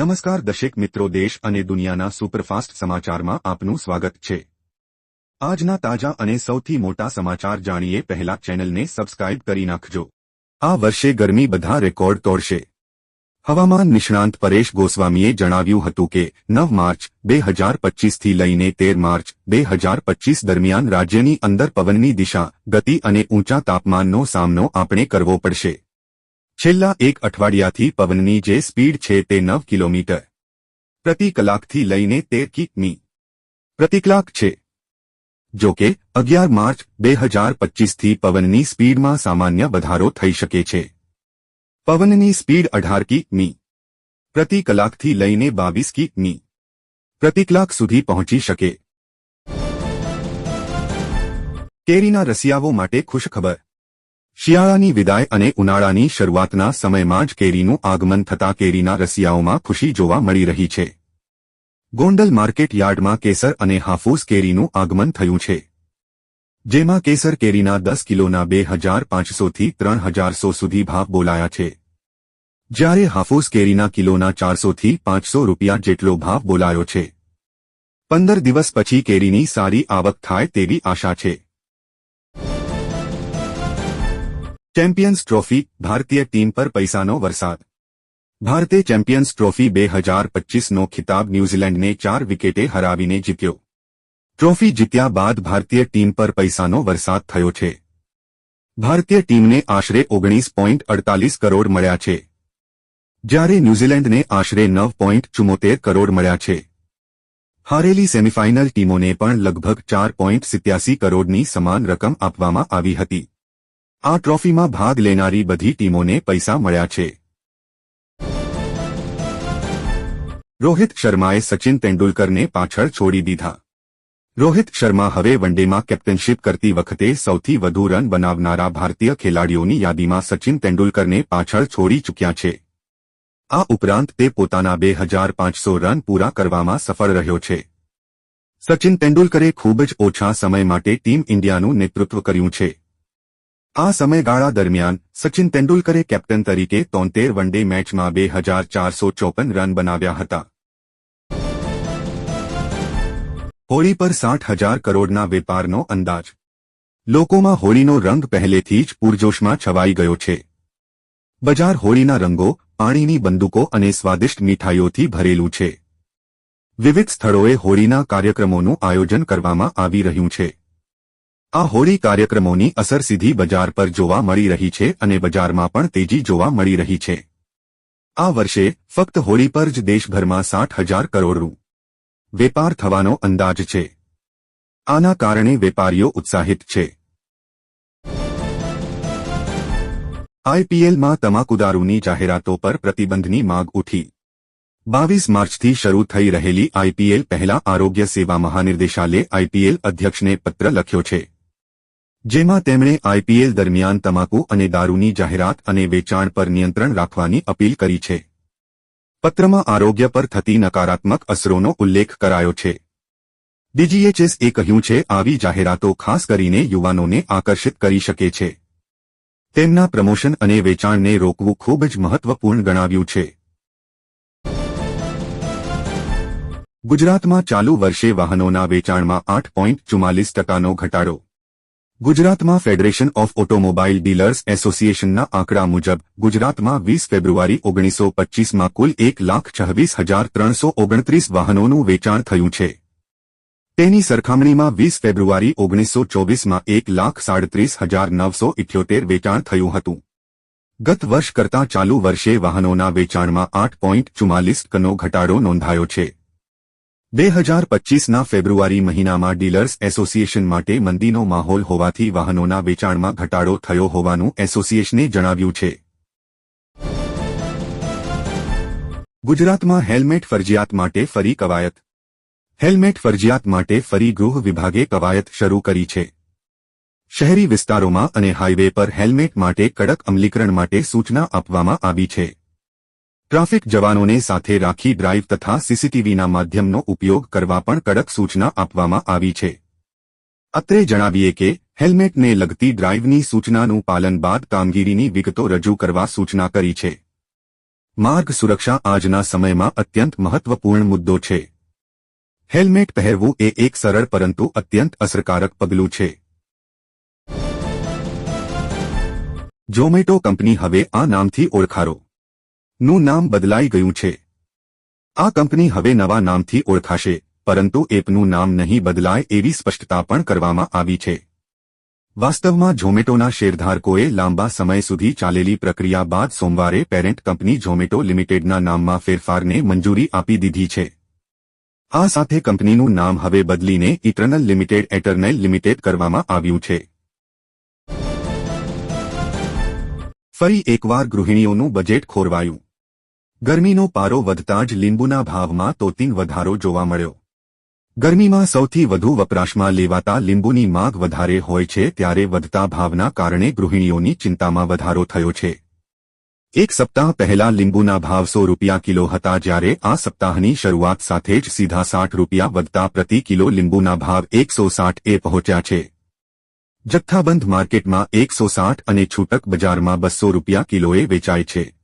નમસ્કાર દશેક મિત્રો, દેશ અને દુનિયાના સુપરફાસ્ટ સમાચારમાં આપનું સ્વાગત છે. આજના તાજા અને સૌથી મોટા સમાચાર જાણીએ પહેલા ચેનલને સબસ્ક્રાઇબ કરી નાખજો. આ વર્ષે ગરમી બધા રેકોર્ડ તોડશે. હવામાન નિષ્ણાંત પરેશ ગોસ્વામીએ જણાવ્યું હતું કે, નવ માર્ચ બે હજાર પચ્ચીસથી લઈને તેર માર્ચ બે હજાર પચ્ચીસ દરમિયાન રાજ્યની અંદર પવનની દિશા, ગતિ અને ઊંચા તાપમાનનો સામનો આપણે કરવો પડશે. છેલ્લા એક અઠવાડિયાથી પવનની જે સ્પીડ છે તે નવ કિલોમીટર. પ્રતિ કલાકથી લઈને તેર કિમી. પ્રતિ કલાક છે. જો કે, અગિયાર માર્ચ બે હજાર પચ્ચીસથી પવનની સ્પીડમાં સામાન્ય વધારો થઈ શકે છે. પવનની સ્પીડ અઢાર કિમી. પ્રતિ કલાકથી લઈને બાવીસ કિમી. પ્રતિ કલાક સુધી પહોંચી શકે. કેરીના રસિયાઓ માટે ખુશખબર. શિયાળાની વિદાય અને ઉનાળાની શરૂઆતના સમયમાં જ કેરીનું આગમન થતા કેરીના રસિયાઓમાં ખુશી જોવા મળી રહી છે. ગોંડલ માર્કેટ યાર્ડમાં કેસર અને હાફૂસ કેરીનું આગમન થયું છે. જેમાં કેસર કેરીના દસ કિલોના બે હજાર પાંચસોથી ત્રણ હજારસો સુધી ભાવ બોલાયા છે. જ્યારે હાફૂસ કેરીના કિલોના ચારસોથી પાંચસો રૂપિયા જેટલો ભાવ બોલાયો છે. પંદર દિવસ પછી કેરીની સારી આવક થાય તેવી આશા છે. ચેમ્પિયન્સ ટ્રોફી, ભારતીય ટીમ પર પૈસાનો વરસાદ. ભારતે ચેમ્પિયન્સ ટ્રોફી બે હજાર પચ્ચીસનો ખિતાબ ન્યૂઝીલેન્ડને ચાર વિકેટે હરાવીને જીત્યો. ટ્રોફી જીત્યા બાદ ભારતીય ટીમ પર પૈસાનો વરસાદ થયો છે. ભારતીય ટીમને આશરે ઓગણીસ પોઈન્ટ અડતાલીસ કરોડ મળ્યા છે. જ્યારે ન્યૂઝીલેન્ડને આશરે નવ પોઈન્ટ ચુમ્મોતેર કરોડ મળ્યા છે. હારેલી સેમીફાઇનલ ટીમોને પણ લગભગ ચાર પોઈન્ટ સિત્યાસી કરોડની સમાન રકમ આપવામાં આવી હતી. આ ટ્રોફીમાં ભાગ લેનારી બધી ટીમોને પૈસા મળ્યા છે. રોહિત શર્માએ સચિન તેંડુલકરને પાછળ છોડી દીધા. રોહિત શર્મા હવે વનડેમાં કેપ્ટનશીપ કરતી વખતે સૌથી વધુ રન બનાવનારા ભારતીય ખેલાડીઓની યાદીમાં સચિન તેંડુલકરને પાછળ છોડી ચૂક્યા છે. આ ઉપરાંત તે પોતાના બે હજાર પાંચસો રન પૂરા કરવામાં સફળ રહ્યો છે. સચિન તેંડુલકરે ખૂબ જ ઓછા સમય માટે ટીમ ઇન્ડિયાનું નેતૃત્વ કર્યું છે. આ સમયગાળા દરમિયાન સચિન તેંડુલકરે કેપ્ટન તરીકે તોંતેર વનડે મેચમાં બે હજાર ચારસો ચોપન રન બનાવ્યા હતા. હોળી પર સાઠ હજાર કરોડના વેપારનો અંદાજ. લોકોમાં હોળીનો રંગ પહેલેથી જ પૂરજોશમાં છવાઈ ગયો છે. બજાર હોળીના રંગો, પાણીની બંદૂકો અને સ્વાદિષ્ટ મીઠાઈઓથી ભરેલું છે. વિવિધ સ્થળોએ હોળીના કાર્યક્રમોનું આયોજન કરવામાં આવી રહ્યું છે. આ હોળી કાર્યક્રમોની અસર સીધી બજાર પર જોવા મળી રહી છે અને બજારમાં પણ તેજી જોવા મળી રહી છે. આ વર્ષે ફક્ત હોળી પર જ દેશભરમાં સાઠ હજાર કરોડ રૂ. વેપાર થવાનો અંદાજ છે. આના કારણે વેપારીઓ ઉત્સાહિત છે. આઈપીએલમાં તમાકુદારૂની જાહેરાતો પર પ્રતિબંધની માગ ઉઠી. બાવીસ માર્ચથી શરૂ થઈ રહેલી આઈપીએલ પહેલા આરોગ્ય સેવા મહાનિર્દેશાલય આઈપીએલ અધ્યક્ષને પત્ર લખ્યો છે. જેમાં તેમણે આઈપીએલ દરમિયાન તમાકુ અને દારૂની જાહેરાત અને વેચાણ પર નિયંત્રણ રાખવાની અપીલ કરી છે. પત્રમાં આરોગ્ય પર થતી નકારાત્મક અસરોનો ઉલ્લેખ કરાયો છે. ડીજીએચએસએ કહ્યું છે, આવી જાહેરાતો ખાસ કરીને યુવાનોને આકર્ષિત કરી શકે છે. તેમના પ્રમોશન અને વેચાણને રોકવું ખૂબ જ મહત્વપૂર્ણ ગણાવ્યું છે. ગુજરાતમાં ચાલુ વર્ષે વાહનોના વેચાણમાં આઠ પોઈન્ટ ચુમ્માલીસ ટકાનો ઘટાડો ગુજરાતમાં ફેડરેશન ઓફ ઓટોમોબાઈલ ડીલર્સ એસોસિએશનના આંકડા મુજબ, ગુજરાતમાં વીસ ફેબ્રુઆરી ઓગણીસો પચ્ચીસમાં કુલ એક લાખ છવ્વીસ હજાર ત્રણસો ઓગણત્રીસ વાહનોનું વેચાણ થયું છે. તેની સરખામણીમાં વીસ ફેબ્રુઆરી ઓગણીસો ચોવીસમાં એક લાખ સાડત્રીસ હજાર નવસો ઇઠ્યોતેર વેચાણ થયું હતું. ગત વર્ષ કરતાં ચાલુ વર્ષે વાહનોના વેચાણમાં આઠ પોઈન્ટ ચુમ્માલીસ ટકાનો ઘટાડો નોંધાયો છે. બે હજાર પચ્ચીસના ફેબ્રુઆરી મહિનામાં ડીલર્સ એસોસિએશન માટે મંદીનો માહોલ હોવાથી વાહનોના વેચાણમાં ઘટાડો થયો હોવાનું એસોસિએશને જણાવ્યું છે. ગુજરાતમાં હેલ્મેટ ફરજિયાત માટે ફરી કવાયત. હેલ્મેટ ફરજિયાત માટે ફરી ગૃહ વિભાગે કવાયત શરૂ કરી છે. શહેરી વિસ્તારોમાં અને હાઇવે પર હેલ્મેટ માટે કડક અમલીકરણ માટે સૂચના આપવામાં આવી છે. ટ્રાફિક જવાનોને સાથે રાખી ડ્રાઇવ તથા સીસીટીવીના માધ્યમનો ઉપયોગ કરવા પણ કડક સૂચના આપવામાં આવી છે. અત્રે જણાવીએ કે, હેલ્મેટને લગતી ડ્રાઇવની સૂચનાનું પાલન બાદ કામગીરીની વિગતો રજૂ કરવા સૂચના કરી છે. માર્ગ સુરક્ષા આજના સમયમાં અત્યંત મહત્વપૂર્ણ મુદ્દો છે. હેલ્મેટ પહેરવું એ એક સરળ પરંતુ અત્યંત અસરકારક પગલું છે. ઝોમેટો કંપની હવે આ નામથી ઓળખારો. નું નામ બદલાઈ ગયું છે. આ કંપની હવે નવા નામથી ઓળખાશે, પરંતુ એપનું નામ નહીં બદલાય એવી સ્પષ્ટતા પણ કરવામાં આવી છે. વાસ્તવમાં ઝોમેટોના શેરધારકોએ લાંબા સમય સુધી ચાલેલી પ્રક્રિયા બાદ સોમવારે પેરેન્ટ કંપની ઝોમેટો લિમિટેડના નામમાં ફેરફારને મંજૂરી આપી દીધી છે. આ સાથે કંપનીનું નામ હવે બદલીને ઇટરનલ લિમિટેડ એટર્નલ લિમિટેડ કરવામાં આવ્યું છે. ફરી એકવાર ગૃહિણીઓનું બજેટ ખોરવાયું. ગરમીનો પારો વધતા જ લીંબુના ભાવમાં તોતિંગ વધારો જોવા મળ્યો. ગરમીમાં સૌથી વધુ વપરાશમાં લેવાતા લીંબુની માગ વધારે હોય છે ત્યારે વધતા ભાવના કારણે ગૃહિણીઓની ચિંતામાં વધારો થયો છે. એક સપ્તાહ પહેલા લીંબુના ભાવ સો રૂપિયા કિલો હતા જ્યારે આ સપ્તાહની શરૂઆત સાથે જ સીધા સાઠ રૂપિયા વધતા પ્રતિ કિલો લીંબુના ભાવ એકસો સાઠ એ પહોંચ્યા છે. જથ્થાબંધ માર્કેટમાં એકસો સાઠ અને છૂટક બજારમાં બસો રૂપિયા કિલોએ વેચાય છે.